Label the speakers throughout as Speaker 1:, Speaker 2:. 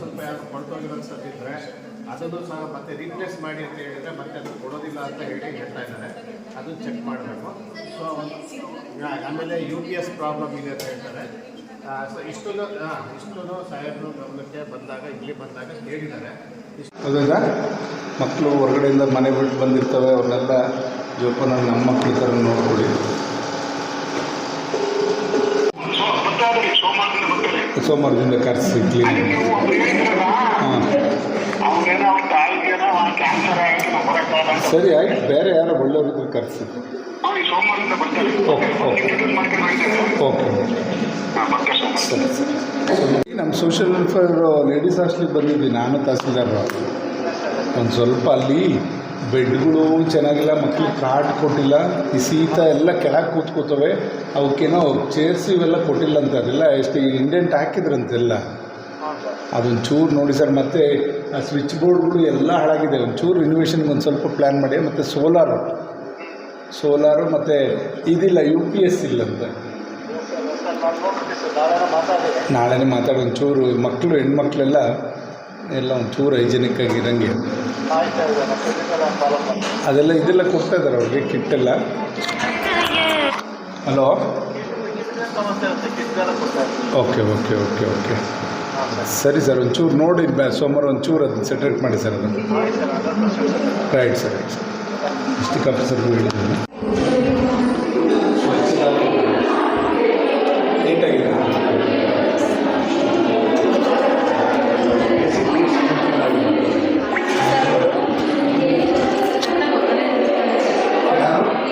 Speaker 1: ಸ್ವಲ್ಪ ಯಾರು ಕೊಂಡ್ಕೊಂಡಿರೋ ಸತ್ತಿದ್ರೆ ಅದನ್ನು ಸಹ ಮತ್ತೆ ರೀಪ್ಲೇಸ್ ಮಾಡಿ ಅಂತ ಹೇಳಿದ್ರೆ ಮತ್ತೆ ಅದು ಕೊಡೋದಿಲ್ಲ ಅಂತ ಹೇಳಿ ಹೇಳ್ತಾ ಇದ್ದಾರೆ. ಅದನ್ನ ಚೆಕ್ ಮಾಡಬೇಕು. ಸೊ ಆಮೇಲೆ ಯು ಪಿ ಎಸ್ ಪ್ರಾಬ್ಲಮ್ ಇದೆ ಅಂತ ಹೇಳ್ತಾರೆ. ಸೊ ಇಷ್ಟು ಇಷ್ಟು ಸಾಹೇಬರು ಗಮನಕ್ಕೆ ಬಂದಾಗ, ಇಲ್ಲಿ ಬಂದಾಗ ಹೇಳಿದ್ದಾರೆ ಇಷ್ಟು
Speaker 2: ಅದರಿಂದ ಮಕ್ಕಳು ಹೊರಗಡೆಯಿಂದ ಮನೆ ಬಿಟ್ಟು ಬಂದಿರ್ತವೆ, ಅವ್ರನ್ನೆಲ್ಲ ಜೋಪಾನ ನಮ್ಮ ಮಕ್ಕಳ ಥರ ನೋಡ್ಕೊಳ್ಳಿ. ಸೋಮವಾರದಿಂದ ಕರೆಸಿ ಕ್ಲೀನ್ ಹಾಂ ಸರಿ ಆಯ್ತು. ಬೇರೆ ಯಾರೋ ಒಳ್ಳೆಯವ್ರಿದ್ರೆ ಕರೆಸಿ. Okay okay. ಓಕೆ ಸರಿ ಸರಿ. ನಮ್ಮ ಸೋಷಿಯಲ್ ವೆಲ್ಫೇರ್ ಲೇಡೀಸ್ ಹಾಸ್ಟ್ಲಿಗೆ ಬಂದಿದ್ವಿ ನಾನು ತಹಸೀಲ್ದಾರ್ ಒಂದು ಸ್ವಲ್ಪ ಅಲ್ಲಿ ಬೆಡ್ಗಳು ಚೆನ್ನಾಗಿಲ್ಲ ಮಕ್ಕಳು ಕಾಟ್ ಕೊಟ್ಟಿಲ್ಲ ಈ ಶೀತ ಎಲ್ಲ ಕೆಳಗೆ ಕೂತ್ಕೋತವೆ, ಅವಕ್ಕೇನೋ ಚೇರ್ಸ್ ಇವೆಲ್ಲ ಕೊಟ್ಟಿಲ್ಲ ಅಂತ ಅದೆಲ್ಲ ಎಷ್ಟು ಇಂಡೆಂಟ್ ಹಾಕಿದ್ರಂತೆಲ್ಲ. ಅದೊಂದು ಚೂರು ನೋಡಿ ಸರ್, ಮತ್ತು ಆ ಸ್ವಿಚ್ ಬೋರ್ಡ್ಗಳು ಎಲ್ಲ ಹಾಳಾಗಿದೆ ಒಂದು ಚೂರು ಇನ್ವೇಷನ್ಗೆ ಒಂದು ಸ್ವಲ್ಪ ಪ್ಲ್ಯಾನ್ ಮಾಡಿ, ಮತ್ತು ಸೋಲಾರು. ಸೋಲಾರು ಮತ್ತು ಇದಿಲ್ಲ ಯು ಪಿ ಎಸ್ ಇಲ್ಲಂತೆ. ನಾಳೆನೇ ಮಾತಾಡೋ, ಒಂಚೂರು ಮಕ್ಕಳು ಹೆಣ್ಮಕ್ಳೆಲ್ಲ ಎಲ್ಲ ಒಂಚೂರು ಹೈಜೆನಿಕ್ ಆಗಿರಂಗೆ ಅದೆಲ್ಲ ಇದೆಲ್ಲ ಕೊಡ್ತಾ ಇದ್ದಾರೆ ಅವ್ರಿಗೆ ಕಿಟ್ಟೆಲ್ಲ hello okay okay okay okay ಸರಿ ಸರ್, ಒಂಚೂರು ನೋಡಿ ಸೋಮವಾರ ಒಂಚೂರು ಅದನ್ನ ಸೆಟ್ರೇಟ್ ಮಾಡಿ ಸರ್ ಅದನ್ನು. Right sir right sir district officer ಹೇಳಿದ್ದೀನಿ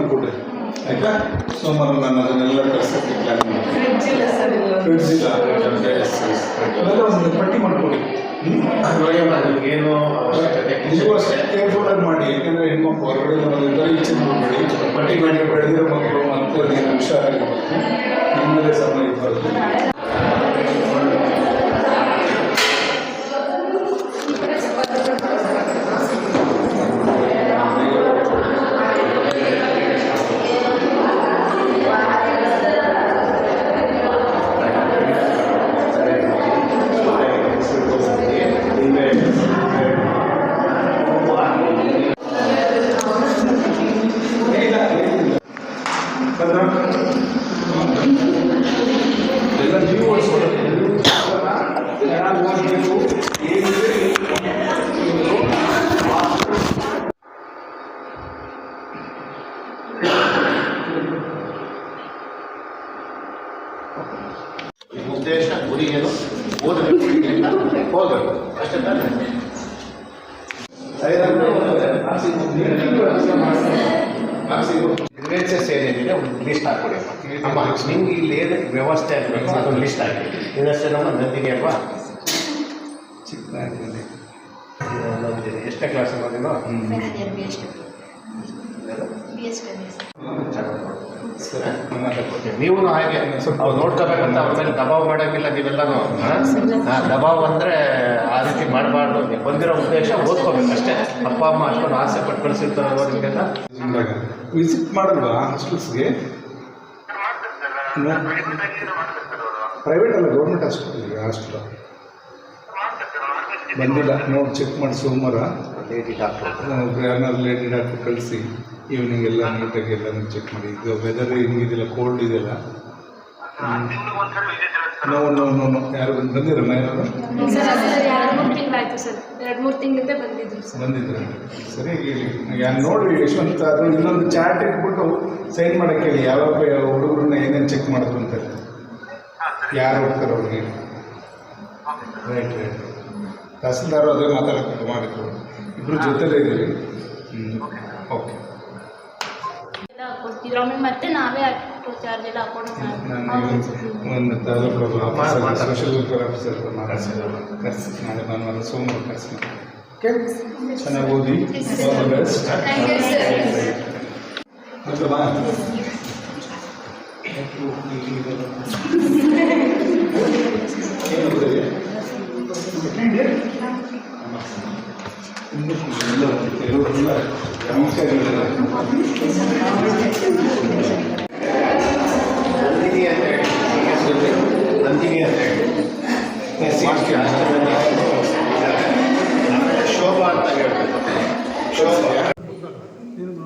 Speaker 2: ಮಾಡಿಕೊಡ್ರಿ ಆಯ್ತಾ? ಸೋಮವಾರ ನಾನು ಅದನ್ನೆಲ್ಲ ತರ್ಸಕ್ಕೆ ಪ್ಲ್ಯಾನ್ ಫ್ರಿಡ್ಜ್ ಇಲ್ಲ ಅದೆಲ್ಲ ಒಂದು. ಪಟ್ಟಿ ಮಾಡ್ಕೊಡಿ.
Speaker 1: ಏನು ಅವಶ್ಯಕತೆ
Speaker 2: ನೀವು ಅಷ್ಟೇ ಕೇರ್ಫುಲ್ ಆಗಿ ಮಾಡಿ. ಯಾಕಂದ್ರೆ ಹೆಣ್ಮಕ್ಳು ಹೊರಗಡೆ ಬರೋದಿದ್ದಾರೆ ಈಚೆ ಮಾಡಿ. ಪಟ್ಟಿ ಮಾಡಿ ಬೆಳೆದಿರೋ ಮಕ್ಕಳು ಮತ್ತೆ ನೀವು ಹುಷಾರಾಗಿರ್ಬೇಕು ನಿಮ್ಮದೇ ಸಮಯ ಇರ್ಬಾರ್ದು
Speaker 1: ಉದ್ದೇಶ ಗುರಿ ಏನು ಓದಬೇಕು. ಹೋಗ್ಬೇಕು. ಅಷ್ಟೇ ತಾನೆ. ಗ್ರೇಸಸ್ ಏನೇನಿದೆ ಒಂದು ಲಿಸ್ಟ್ ಹಾಕ್ಕೊಡಿ ಅಮ್ಮ. ಅಮ್ಮ ನಿಮ್ಗೆ ಇಲ್ಲಿ ಏನು ವ್ಯವಸ್ಥೆ ಆಗಬೇಕು? ಅದೊಂದು ಲಿಸ್ಟ್ ಹಾಕಿ. ಇದಷ್ಟೇ ನಮ್ಮ ನಂದಿನಿ ಅಲ್ವಾ?
Speaker 2: ಚಿಕ್ಕ
Speaker 1: ನಂದಿನಿ ಎಷ್ಟೇ ಕ್ಲಾಸ್ ನೀವು ಹಾಗೆ ಸ್ವಲ್ಪ ನೋಡ್ಕೋಬೇಕಂತ ಅವ್ರ ಮೇಲೆ ದಬಾವ್ ಮಾಡೋಂಗಿಲ್ಲ ನೀವೆಲ್ಲನೂ ದಬಾವ್ ಅಂದರೆ ಆ ರೀತಿ ಮಾಡಬಾರ್ದು. ನೀವು ಬಂದಿರೋ ಉದ್ದೇಶ ಓದ್ಕೋಬೇಕು ಅಷ್ಟೇ. ಅಪ್ಪ ಅಮ್ಮ ಅಷ್ಟೊಂದು ಆಸೆ ಪಟ್ಟು ಕಳಿಸಿರ್ತಾರಲ್ವ ನಿಮಗೆಲ್ಲ?
Speaker 2: ವಿಸಿಟ್ ಮಾಡಲ್ವಾ ಹಾಸ್ಟೆಲ್ಸ್ಗೆ ಪ್ರೈವೇಟ್ ಅಲ್ಲ ಗೌರ್ಮೆಂಟ್ ಹಾಸ್ಪಿಟಲ್ ಹಾಸ್ಟೆಲ್ ಬಂದಿಲ್ಲ ನೋಡಿ ಚೆಕ್ ಮಾಡಿ ಸೋಮವಾರ.
Speaker 1: ಲೇಡಿ ಡಾಕ್ಟರ್
Speaker 2: ಯಾರನ್ನಾರು ಲೇಡಿ ಡಾಕ್ಟರ್ ಕಳಿಸಿ. ಈವ್ನಿಂಗ್ ಎಲ್ಲ ನೀಟಾಗಿ ಎಲ್ಲ ಚೆಕ್ ಮಾಡಿ. ಇದು ವೆದರ್ ಹಿಂಗಿದೆಯಲ್ಲ ಕೋಲ್ಡ್ ಇದೆಯಲ್ಲ ನೋ ನೋ ನೋ ನೋ ಯಾರು ಬಂದು ಬಂದಿರಲ್ಲ ಯಾರು?
Speaker 3: ಸರ್ ಸರ್ ಎರಡು ಮೂರು ಸರ್. ಎರಡು ಮೂರು ತಿಂಗಳಿಂದ ಬಂದಿದ್ರು ಸರ್.
Speaker 2: ಬಂದಿದ್ರೆ? ಸರಿಯಾಗಿ ಹೇಳಿ. ಯಾರು ನೋಡ್ರಿ ಯಶವಂತ ಅದು ಇನ್ನೊಂದು ಚಾರ್ಟ್ ಇಟ್ಬಿಟ್ಟು ಸೈನ್ ಮಾಡಕ್ಕೆ ಹೇಳಿ. ಯಾವಾಗ ಯಾವ ಹುಡುಗರನ್ನ ಏನೇನು ಚೆಕ್ ಮಾಡೋದು ಅಂತ ಯಾರು ಹೋಗ್ತಾರೆ ಅವ್ರಿಗೆ ರೈಟ್ ರೈಟ್ ತಹಸೀಲ್ದಾರು ಅದೇ ಮಾತಾಡಕ್ಕೆ ಮಾಡಿದ್ರು. ಇಬ್ಬರು ಜೊತೆಲೇ ಇದ್ದೀವಿ. ಹ್ಞೂ ಓಕೆ
Speaker 3: ಎಲ್ಲ ಕೊಡ್ತಿದ್ರು ಆಮೇಲೆ ಮತ್ತೆ ನಾವೇ ಆಟೋ ಚಾರ್ಜ್ ಎಲ್ಲ ಹಾಕೊಂಡು
Speaker 2: ನಾನು ಒಂದು taluk officer social welfare officer ಹತ್ರ ಮಾತಾಡ್ಸಿದ್ದೆ ಕರ್ಸಿ ನಾಳೆ ಭಾನುವಾರ ಸೋಮವಾರ ಕರ್ಸಿ ಓಕೆ ಚೆನ್ನಾಗಿ ಓದಿ ಆಲ್
Speaker 1: ಶೋಭಾ ಅಂತ ಹೇಳ್ಬೇಕು ಶೋಭಾ
Speaker 2: ಇವರು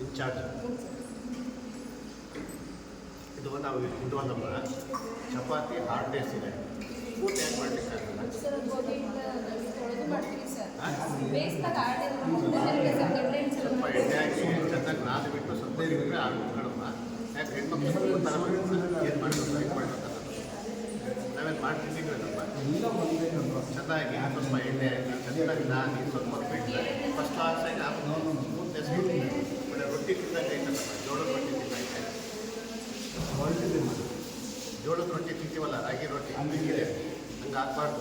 Speaker 1: ಇನ್ಚಾರ್ಜ್. ಇದು ನಾವು ಇದು ಒಂದಮ್ಮ ಚಪಾತಿ ಹಾರ್ಡ್ ಡೇಸ್ ಇದೆ. ಊಟ ಏನು ಮಾಡ್ಲಿಕ್ಕೆ ಸ್ವಲ್ಪ ಎಣ್ಣೆ ಹಾಕಿ ಚೆನ್ನಾಗಿ ನಾದಿ ಬಿಟ್ಟು ಸ್ವಲ್ಪ ಇರಿದ್ರೆ ಆಗ್ಬಿಟ್ಕೊಳಮ್ಮ ಯಾಕೆ ಹೆಣ್ಮಕ್ಳು ಸ್ವಲ್ಪ ಥರ ಏನು ಇದು ಮಾಡಬೇಕು ನಾವೇನು ಮಾಡ್ತಿದ್ದೀವಿ ನಮ್ಮ ಚೆನ್ನಾಗಿ ಸ್ವಲ್ಪ ಎಣ್ಣೆ ಹಾಕಿ ಚೆನ್ನಾಗಿ ನಾದಿ ಸ್ವಲ್ಪ ಫಸ್ಟ್ ಕ್ಲಾಸ್ ಆಗಿ ಆಗ್ಬೋದು ಸ್ಮೂತ್ನೆಸ್ ಒಳ್ಳೆ ರೊಟ್ಟಿ ತಿಂದಂಗೆ ಐತಲ್ಲ ಜೋಳದ ರೊಟ್ಟಿ ತಿಂದಂಗೆ ಜೋಳದ ರೊಟ್ಟಿ ತಿಂತೀವಲ್ಲ ರಾಗಿ ರೊಟ್ಟಿ ಹಂಗಿದೆ ಹಂಗೆ ಹಾಕ್ಬಾರ್ದು.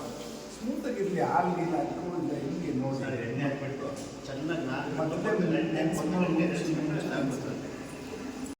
Speaker 2: ಸ್ಮೂತಾಗಿರಲಿ ಆಗಲಿಲ್ಲ ಅಂತ ಹಿಂಗೆ ನೋಡಿ.
Speaker 1: ಎಣ್ಣೆ ಹಾಕ್ಬಿಟ್ಟು ಚೆನ್ನಾಗಿ
Speaker 2: ಮತ್ತೆ ನೆನ್ಸ್ಕೊಂಡು
Speaker 1: ಎಣ್ಣೆ